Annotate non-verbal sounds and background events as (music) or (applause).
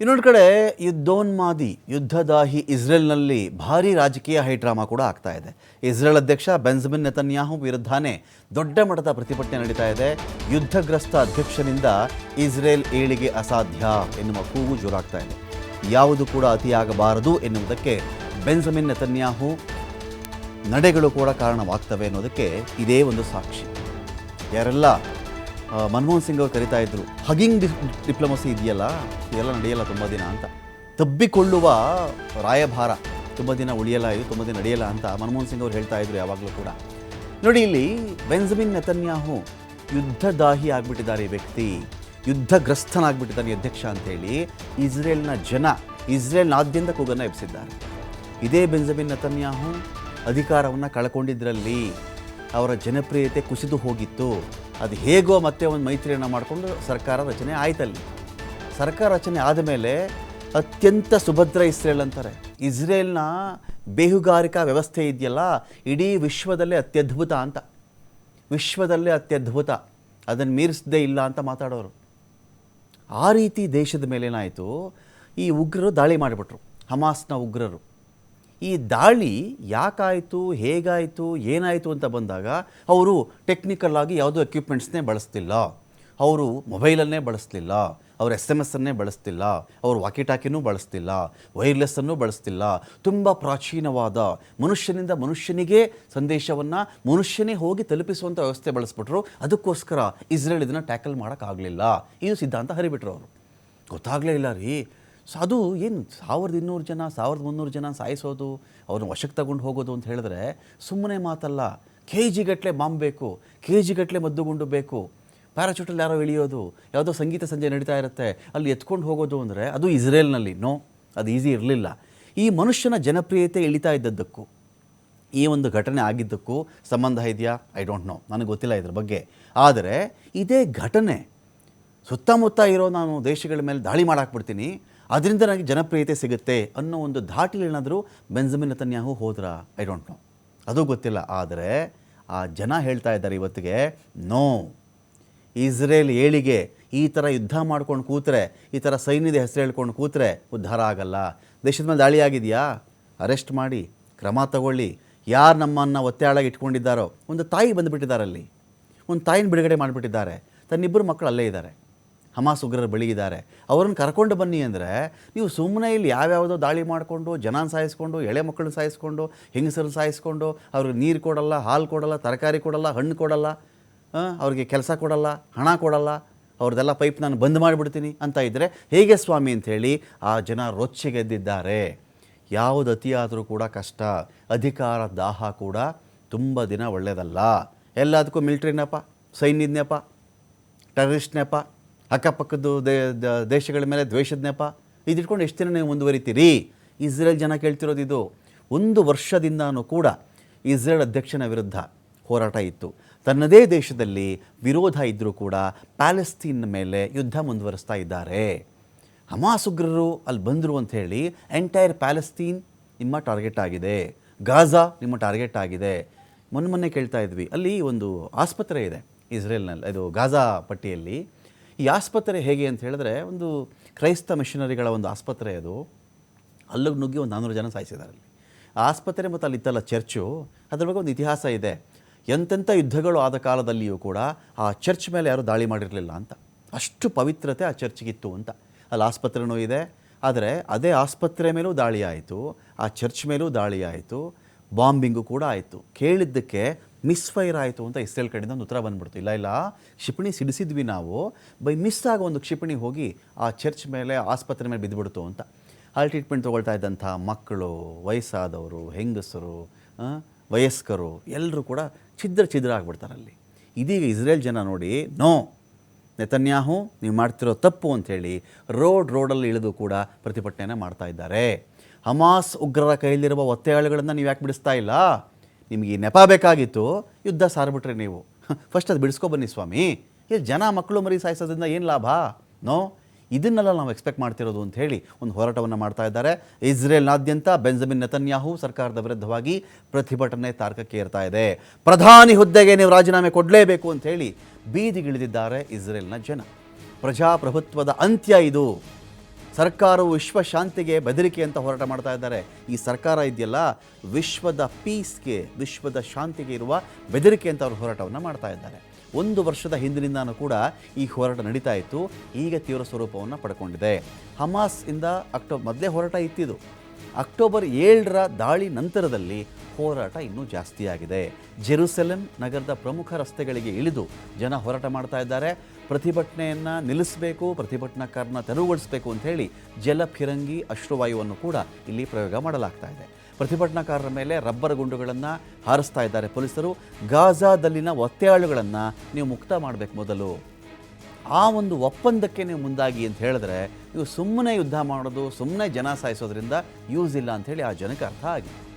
ಇನ್ನೊಂದು ಕಡೆ ಯುದ್ಧೋನ್ಮಾದಿ, ಯುದ್ಧದಾಹಿ ಇಸ್ರೇಲ್ನಲ್ಲಿ ಭಾರಿ ರಾಜಕೀಯ ಹೈಡ್ರಾಮಾ ಕೂಡ ಆಗ್ತಾ ಇದೆ. ಇಸ್ರೇಲ್ ಅಧ್ಯಕ್ಷ ಬೆಂಜಮಿನ್ ನೆತನ್ಯಾಹು ವಿರುದ್ಧನೇ ದೊಡ್ಡ ಮಟ್ಟದ ಪ್ರತಿಭಟನೆ ನಡೀತಾ ಇದೆ. ಯುದ್ಧಗ್ರಸ್ತ ಅಧ್ಯಕ್ಷನಿಂದ ಇಸ್ರೇಲ್ ಏಳಿಗೆ ಅಸಾಧ್ಯ ಎನ್ನುವ ಕೂಗು ಜೋರಾಗ್ತಾ ಇದೆ. ಯಾವುದು ಕೂಡ ಅತಿಯಾಗಬಾರದು ಎನ್ನುವುದಕ್ಕೆ ಬೆಂಜಮಿನ್ ನೆತನ್ಯಾಹು ನಡೆಗಳು ಕೂಡ ಕಾರಣವಾಗ್ತವೆ ಅನ್ನೋದಕ್ಕೆ ಇದೇ ಒಂದು ಸಾಕ್ಷಿ. ಯಾರೆಲ್ಲ ಮನಮೋಹನ್ ಸಿಂಗ್ ಅವರು ಕರಿತಾ ಇದ್ರು. ಹಗಿಂಗ್ ಡಿಪ್ಲೊಮಸಿ ಇದೆಯಲ್ಲ? ಇದೆಲ್ಲ ನಡೆಯಲ್ಲ ತುಂಬ ದಿನ ಅಂತ. ತಬ್ಬಿಕೊಳ್ಳುವ ರಾಯಭಾರ ತುಂಬ ದಿನ ಉಳಿಯಲ್ಲ, ಇದು ತುಂಬ ದಿನ ನಡೆಯಲ್ಲ ಅಂತ ಮನಮೋಹನ್ ಸಿಂಗ್ ಅವರು ಹೇಳ್ತಾ ಇದ್ರು ಯಾವಾಗಲೂ ಕೂಡ. ನೋಡಿ ಇಲ್ಲಿ ಬೆಂಜಮಿನ್ ನೆತನ್ಯಾಹು ಯುದ್ಧದಾಹಿ ಆಗಿಬಿಟ್ಟಿದ್ದಾರೆ ವ್ಯಕ್ತಿ. ಯುದ್ಧಗ್ರಸ್ತನಾಗ್ಬಿಟ್ಟಿದ್ದಾನೆ ಅಧ್ಯಕ್ಷ ಅಂತೇಳಿ ಇಸ್ರೇಲ್ನ ಜನ ಇಸ್ರೇಲ್ನಾದ್ಯಂತ ಕೂಗನ್ನು ಎಬ್ಬಿಸಿದ್ದಾರೆ ಇದೇ ಬೆಂಜಮಿನ್ ನೆತನ್ಯಾಹು ಅಧಿಕಾರವನ್ನು ಕಳ್ಕೊಂಡಿದ್ದರಲ್ಲಿ ಅವರ ಜನಪ್ರಿಯತೆ ಕುಸಿದು ಹೋಗಿತ್ತು. ಅದು ಹೇಗೋ ಮತ್ತೆ ಒಂದು ಮೈತ್ರಿಯನ್ನು ಮಾಡಿಕೊಂಡು ಸರ್ಕಾರ ರಚನೆ ಆಯ್ತಲ್ಲಿ. ಸರ್ಕಾರ ರಚನೆ ಆದಮೇಲೆ ಅತ್ಯಂತ ಸುಭದ್ರ ಇಸ್ರೇಲ್ ಅಂತಾರೆ. ಇಸ್ರೇಲ್ನ ಬೇಹುಗಾರಿಕಾ ವ್ಯವಸ್ಥೆ ಇದೆಯಲ್ಲ, ಇಡೀ ವಿಶ್ವದಲ್ಲೇ ಅತ್ಯದ್ಭುತ ಅಂತ. ವಿಶ್ವದಲ್ಲೇ ಅತ್ಯದ್ಭುತ. ಅದನ್ನು ಮೀರಿಸದೇ ಇಲ್ಲ ಅಂತ ಮಾತಾಡೋರು. ಆ ರೀತಿ ದೇಶದ ಮೇಲೇನಾಯಿತು, ಈ ಉಗ್ರರು ದಾಳಿ ಮಾಡಿಬಿಟ್ರು. ಹಮಾಸ್ನ ಉಗ್ರರು. ಈ ದಾಳಿ ಯಾಕಾಯಿತು, ಹೇಗಾಯಿತು, ಏನಾಯಿತು ಅಂತ ಬಂದಾಗ ಅವರು ಟೆಕ್ನಿಕಲ್ ಆಗಿ ಯಾವುದೋ ಎಕ್ವಿಪ್ಮೆಂಟ್ಸ್ನೇ ಬಳಸ್ತಿಲ್ಲ. ಅವರು ಮೊಬೈಲನ್ನೇ ಬಳಸ್ತಿಲ್ಲ. ಅವ್ರು ಎಸ್ ಎಂ ಎಸ್ಸನ್ನೇ ಬಳಸ್ತಿಲ್ಲ. ಅವರು ವಾಕಿಟಾಕಿನೂ ಬಳಸ್ತಿಲ್ಲ. ವೈರ್ಲೆಸ್ಸನ್ನು ಬಳಸ್ತಿಲ್ಲ. ತುಂಬ ಪ್ರಾಚೀನವಾದ ಮನುಷ್ಯನಿಂದ ಮನುಷ್ಯನಿಗೆ ಸಂದೇಶವನ್ನು ಮನುಷ್ಯನೇ ಹೋಗಿ ತಲುಪಿಸುವಂಥ ವ್ಯವಸ್ಥೆ ಬಳಸ್ಬಿಟ್ರು. ಅದಕ್ಕೋಸ್ಕರ ಇಸ್ರೇಲ್ ಇದನ್ನು ಟ್ಯಾಕಲ್ ಮಾಡೋಕ್ಕಾಗಲಿಲ್ಲ. ಇದು ಸಿದ್ಧಾಂತ ಹರಿಬಿಟ್ರು ಅವರು. ಗೊತ್ತಾಗಲೇ ಇಲ್ಲ ರೀ. ಸೊ ಅದು ಏನು ಸಾವಿರದ ಇನ್ನೂರು ಜನ, ಸಾವಿರದ ಮುನ್ನೂರು ಜನ ಸಾಯಿಸೋದು, ಅವ್ರನ್ನ ವಶಕ್ಕೆ ತಗೊಂಡು ಹೋಗೋದು ಅಂತ ಹೇಳಿದ್ರೆ ಸುಮ್ಮನೆ ಮಾತಲ್ಲ. ಕೆ ಜಿಗಟ್ಟಲೆ ಬಾಂಬ್ ಬೇಕು ಕೆ ಜಿಗಟ್ಟಲೆ ಮದ್ದುಗುಂಡು ಬೇಕು. ಪ್ಯಾರಾಚೂಟಲ್ಲಿ ಯಾರೋ ಇಳಿಯೋದು, ಯಾವುದೋ ಸಂಗೀತ ಸಂಜೆ ನಡೀತಾ ಇರುತ್ತೆ, ಅಲ್ಲಿ ಎತ್ಕೊಂಡು ಹೋಗೋದು ಅಂದರೆ ಅದು ಇಸ್ರೇಲ್ನಲ್ಲಿ, ನೋ, ಅದು ಈಸಿ ಇರಲಿಲ್ಲ. ಈ ಮನುಷ್ಯನ ಜನಪ್ರಿಯತೆ ಇಳಿತಾ ಇದ್ದದ್ದಕ್ಕೂ, ಈ ಒಂದು ಘಟನೆ ಆಗಿದ್ದಕ್ಕೂ ಸಂಬಂಧ ಇದೆಯಾ? ಐ ಡೋಂಟ್ ನೋ ನನಗೆ ಗೊತ್ತಿಲ್ಲ ಇದ್ರ ಬಗ್ಗೆ. ಆದರೆ ಇದೇ ಘಟನೆ ಸುತ್ತಮುತ್ತ ಇರೋ ನಾನು ದೇಶಗಳ ಮೇಲೆ ದಾಳಿ ಮಾಡಾಕ್ಬಿಡ್ತೀನಿ. ಅದರಿಂದ ನನಗೆ ಜನಪ್ರಿಯತೆ ಸಿಗುತ್ತೆ ಅನ್ನೋ ಒಂದು ಧಾಟಿಲೇನಾದರೂ ಬೆಂಜಮಿನ್ ನತನ್ಯಾಹು ಹೋದ್ರ? ಐ ಡೋಂಟ್ ನೋ ಅದು ಗೊತ್ತಿಲ್ಲ. ಆದರೆ ಆ ಜನ ಹೇಳ್ತಾ ಇದ್ದಾರೆ ಇವತ್ತಿಗೆ ನೋ ಇಸ್ರೇಲ್ ಏಳಿಗೆ ಈ ಥರ ಯುದ್ಧ ಮಾಡ್ಕೊಂಡು ಕೂತ್ರೆ, ಈ ಥರ ಸೈನ್ಯದ ಹೆಸರು ಹೇಳ್ಕೊಂಡು ಕೂತ್ರೆ ಉದ್ಧಾರ ಆಗಲ್ಲ. ದೇಶದ ಮೇಲೆ ದಾಳಿ ಆಗಿದೆಯಾ? ಅರೆಸ್ಟ್ ಮಾಡಿ, ಕ್ರಮ ತಗೊಳ್ಳಿ. ಯಾರು ನಮ್ಮನ್ನು ಒತ್ತೆಯಾಳಾಗಿ ಇಟ್ಕೊಂಡಿದ್ದಾರೋ? ಒಂದು ತಾಯಿ ಬಂದುಬಿಟ್ಟಿದ್ದಾರೆ ಅಲ್ಲಿ. ಒಂದು ತಾಯಿನ ಬಿಡುಗಡೆ ಮಾಡಿಬಿಟ್ಟಿದ್ದಾರೆ. ತನ್ನಿಬ್ಬರು ಮಕ್ಕಳು ಅಲ್ಲೇ ಇದ್ದಾರೆ. ಹಮಾಸ್ ಉಗ್ರರ ಬಳಿ ಇದ್ದಾರೆ. ಅವ್ರನ್ನ ಕರ್ಕೊಂಡು ಬನ್ನಿ ಅಂದರೆ ನೀವು ಸುಮ್ಮನೆ ಇಲ್ಲಿ ಯಾವ್ಯಾವುದೋ ದಾಳಿ ಮಾಡಿಕೊಂಡು, ಜನಾನ್ ಸಾಯಿಸ್ಕೊಂಡು, ಎಳೆ ಮಕ್ಕಳನ್ನ ಸಾಯಿಸ್ಕೊಂಡು ಹೆಂಗಸರು ಸಾಯಿಸ್ಕೊಂಡು, ಅವ್ರಿಗೆ ನೀರು ಕೊಡಲ್ಲ, ಹಾಲು ಕೊಡಲ್ಲ, ತರಕಾರಿ ಕೊಡಲ್ಲ, ಹಣ್ಣು ಕೊಡಲ್ಲ ಅವ್ರಿಗೆ ಕೆಲಸ ಕೊಡಲ್ಲ, ಹಣ ಕೊಡಲ್ಲ, ಅವ್ರದ್ದೆಲ್ಲ ಪೈಪ್ ನಾನು ಬಂದ್ ಮಾಡಿಬಿಡ್ತೀನಿ ಅಂತ ಇದ್ದರೆ ಹೇಗೆ ಸ್ವಾಮಿ ಅಂಥೇಳಿ ಆ ಜನ ರೊಚ್ಚಿಗೆದ್ದಿದ್ದಾರೆ. ಯಾವುದು ಅತಿಯಾದರೂ ಕೂಡ ಕಷ್ಟ. ಅಧಿಕಾರ, ದಾಹ ಕೂಡ ತುಂಬ ದಿನ ಒಳ್ಳೆಯದಲ್ಲ ಎಲ್ಲದಕ್ಕೂ ಮಿಲ್ಟ್ರಿ ನೆಪ ಸೈನ್ಯದ ನೆಪ ಟೆರರಿಸ್ಟ್ ನೆಪ ಅಕ್ಕಪಕ್ಕದ್ದು ದೇ, ದ- ದೇಶಗಳ ಮೇಲೆ ದ್ವೇಷದ ನೆಪ. ಇದಿಟ್ಕೊಂಡು ಎಷ್ಟು ದಿನ ನೀವು ಮುಂದುವರಿತೀರಿ? ಇಸ್ರೇಲ್ ಜನ ಕೇಳ್ತಿರೋದು ಇದು. ಒಂದು ವರ್ಷದಿಂದನೂ ಕೂಡ ಇಸ್ರೇಲ್ ಅಧ್ಯಕ್ಷನ ವಿರುದ್ಧ ಹೋರಾಟ ಇತ್ತು. ತನ್ನದೇ ದೇಶದಲ್ಲಿ ವಿರೋಧ ಇದ್ದರೂ ಕೂಡ ಪ್ಯಾಲೆಸ್ತೀನ್ ಮೇಲೆ ಯುದ್ಧ ಮುಂದುವರಿಸ್ತಾ ಇದ್ದಾರೆ. ಹಮಾಸ್ ಉಗ್ರರು ಅಲ್ಲಿ ಬಂದರು ಅಂತ ಹೇಳಿ ಎಂಟೈರ್ ಪ್ಯಾಲೆಸ್ತೀನ್ ನಿಮ್ಮ ಟಾರ್ಗೆಟ್ ಆಗಿದೆ. ಗಾಜಾ ನಿಮ್ಮ ಟಾರ್ಗೆಟ್ ಆಗಿದೆ. ಮೊನ್ನೆ ಮೊನ್ನೆ ಕೇಳ್ತಾ ಇದ್ವಿ. ಅಲ್ಲಿ ಒಂದು ಆಸ್ಪತ್ರೆ ಇದೆ ಇಸ್ರೇಲ್ನಲ್ಲಿ, ಇದು ಗಾಜಾ ಪಟ್ಟಿಯಲ್ಲಿ. ಈ ಆಸ್ಪತ್ರೆ ಹೇಗೆ ಅಂತ ಹೇಳಿದ್ರೆ ಒಂದು ಕ್ರೈಸ್ತ ಮಿಷನರಿಗಳ ಒಂದು ಆಸ್ಪತ್ರೆ ಅದು. ಅಲ್ಲಿಗೆ ನುಗ್ಗಿ ಒಂದು ನಾನ್ನೂರು ಜನ ಸಾಯಿಸಿದ್ದಾರೆ ಅಲ್ಲಿ ಆಸ್ಪತ್ರೆ ಮತ್ತು ಅಲ್ಲಿ ಇತ್ತಲ್ಲ ಚರ್ಚು, ಅದ್ರ ಬಗ್ಗೆ ಒಂದು ಇತಿಹಾಸ ಇದೆ. ಎಂತೆಂಥ ಯುದ್ಧಗಳು ಆದ ಕಾಲದಲ್ಲಿಯೂ ಕೂಡ ಆ ಚರ್ಚ್ ಮೇಲೆ ಯಾರೂ ದಾಳಿ ಮಾಡಿರಲಿಲ್ಲ ಅಂತ. ಅಷ್ಟು ಪವಿತ್ರತೆ ಆ ಚರ್ಚ್ಗಿತ್ತು ಅಂತ. ಅಲ್ಲಿ ಆಸ್ಪತ್ರೆನೂ ಇದೆ. ಆದರೆ ಅದೇ ಆಸ್ಪತ್ರೆ ಮೇಲೂ ದಾಳಿ ಆಯಿತು, ಆ ಚರ್ಚ್ ಮೇಲೂ ದಾಳಿ ಆಯಿತು, ಬಾಂಬಿಂಗು ಕೂಡ ಆಯಿತು. ಕೇಳಿದ್ದಕ್ಕೆ ಮಿಸ್ಫೈರ್ ಆಯಿತು ಅಂತ ಇಸ್ರೇಲ್ ಕಡೆಯಿಂದ ಒಂದು ಉತ್ತರ ಬಂದ್ಬಿಡ್ತು. ಇಲ್ಲ ಇಲ್ಲ, ಕ್ಷಿಪಣಿ ಸಿಡಿಸಿದ್ವಿ ನಾವು. ಬೈ ಮಿಸ್ ಆಗ ಒಂದು ಕ್ಷಿಪಣಿ ಹೋಗಿ ಆ ಚರ್ಚ್ ಮೇಲೆ, ಆಸ್ಪತ್ರೆ ಮೇಲೆ ಬಿದ್ದುಬಿಡ್ತು ಅಂತ. ಅಲ್ಲಿ ಟ್ರೀಟ್ಮೆಂಟ್ ತೊಗೊಳ್ತಾ ಇದ್ದಂಥ ಮಕ್ಕಳು, ವಯಸ್ಸಾದವರು, ಹೆಂಗಸರು ವಯಸ್ಕರು ಎಲ್ಲರೂ ಕೂಡ ಛಿದ್ರ ಛಿದ್ರ ಆಗ್ಬಿಡ್ತಾರೆ ಅಲ್ಲಿ. ಇದೀಗ ಇಸ್ರೇಲ್ ಜನ ನೋಡಿ, ನೋ, ನೆತನ್ಯಾಹು, ನೀವು ಮಾಡ್ತಿರೋ ತಪ್ಪು ಅಂಥೇಳಿ ರೋಡ್ ರೋಡಲ್ಲಿ ಇಳಿದು ಕೂಡ ಪ್ರತಿಭಟನೆಯನ್ನು ಮಾಡ್ತಾ ಇದ್ದಾರೆ. ಹಮಾಸ್ ಉಗ್ರರ ಕೈಯಲ್ಲಿರುವ ಒತ್ತೆಯಾಳುಗಳನ್ನು ನೀವು ಯಾಕೆ ಬಿಡಿಸ್ತಾ ಇಲ್ಲ? ನಿಮಗೆ ಈ ನೆಪ ಬೇಕಾಗಿತ್ತು, ಯುದ್ಧ ಸಾರ್ಬಿಟ್ರೆ ನೀವು. (laughs) ಫಸ್ಟ್ ಅದು ಬಿಡಿಸ್ಕೊ ಬನ್ನಿ ಸ್ವಾಮಿ. ಇಲ್ಲಿ ಜನ ಮಕ್ಕಳು ಮರಿ ಸಾಯಿಸೋದ್ರಿಂದ ಏನು ಲಾಭ? ನೋ? ಇದನ್ನೆಲ್ಲ ನಾವು ಎಕ್ಸ್ಪೆಕ್ಟ್ ಮಾಡ್ತಿರೋದು ಅಂತ ಹೇಳಿ ಒಂದು ಹೋರಾಟವನ್ನು ಮಾಡ್ತಾ ಇದ್ದಾರೆ. ಇಸ್ರೇಲ್ನಾದ್ಯಂತ ಬೆಂಜಮಿನ್ ನೆತನ್ಯಾಹು ಸರ್ಕಾರದ ವಿರುದ್ಧವಾಗಿ ಪ್ರತಿಭಟನೆ ತಾರ್ಕಕ್ಕೆ ಏರ್ತಾ ಇದೆ. ಪ್ರಧಾನಿ ಹುದ್ದೆಗೆ ನೀವು ರಾಜೀನಾಮೆ ಕೊಡಲೇಬೇಕು ಅಂತ ಹೇಳಿ ಬೀದಿಗಿಳಿದಿದ್ದಾರೆ ಇಸ್ರೇಲ್ನ ಜನ. ಪ್ರಜಾಪ್ರಭುತ್ವದ ಅಂತ್ಯ ಇದು. ಸರ್ಕಾರವು ವಿಶ್ವ ಶಾಂತಿಗೆ ಬೆದರಿಕೆ ಅಂತ ಹೋರಾಟ ಮಾಡ್ತಾ ಇದ್ದಾರೆ. ಈ ಸರ್ಕಾರ ಇದೆಯಲ್ಲ, ವಿಶ್ವದ ಪೀಸ್ಗೆ, ವಿಶ್ವದ ಶಾಂತಿಗೆ ಇರುವ ಬೆದರಿಕೆ ಅಂತ ಅವರು ಹೋರಾಟವನ್ನು ಮಾಡ್ತಾ ಇದ್ದಾರೆ. ಒಂದು ವರ್ಷದ ಹಿಂದಿನಿಂದ ಕೂಡ ಈ ಹೋರಾಟ ನಡೀತಾ ಇತ್ತು. ಈಗ ತೀವ್ರ ಸ್ವರೂಪವನ್ನು ಪಡ್ಕೊಂಡಿದೆ. ಹಮಾಸ್ ಇಂದ ಅಕ್ಟೋಬರ್ ಮೊದಲೇ ಹೋರಾಟ ಇತ್ತಿದು. ಅಕ್ಟೋಬರ್ ಏಳರ ದಾಳಿ ನಂತರದಲ್ಲಿ ಹೋರಾಟ ಇನ್ನೂ ಜಾಸ್ತಿಯಾಗಿದೆ. ಜೆರುಸೆಲೆಂ ನಗರದ ಪ್ರಮುಖ ರಸ್ತೆಗಳಿಗೆ ಇಳಿದು ಜನ ಹೋರಾಟ ಮಾಡ್ತಾ ಇದ್ದಾರೆ. ಪ್ರತಿಭಟನೆಯನ್ನು ನಿಲ್ಲಿಸಬೇಕು ಪ್ರತಿಭಟನಾಕಾರನ ತೆರವುಗೊಳಿಸಬೇಕು ಅಂತ ಹೇಳಿ ಜಲಫಿರಂಗಿ ಅಶ್ರುವಾಯುವನ್ನು ಕೂಡ ಇಲ್ಲಿ ಪ್ರಯೋಗ ಮಾಡಲಾಗ್ತಾ ಇದೆ. ಪ್ರತಿಭಟನಾಕಾರರ ಮೇಲೆ ರಬ್ಬರ್ ಗುಂಡುಗಳನ್ನು ಹಾರಿಸ್ತಾ ಇದ್ದಾರೆ ಪೊಲೀಸರು. ಗಾಜಾದಲ್ಲಿನ ಒತ್ತೆಯಾಳುಗಳನ್ನು ನೀವು ಮುಕ್ತ ಮಾಡಬೇಕು ಮೊದಲು. ಆ ಒಂದು ಒಪ್ಪಂದಕ್ಕೆ ನೀವು ಮುಂದಾಗಿ ಅಂತ ಹೇಳಿದ್ರೆ, ನೀವು ಸುಮ್ಮನೆ ಯುದ್ಧ ಮಾಡೋದು, ಸುಮ್ಮನೆ ಜನ ಸಾಯಿಸೋದ್ರಿಂದ ಯೂಸ್ ಇಲ್ಲ ಅಂಥೇಳಿ ಆ ಜನಕ್ಕೆ ಅರ್ಥ ಆಗಿದೆ.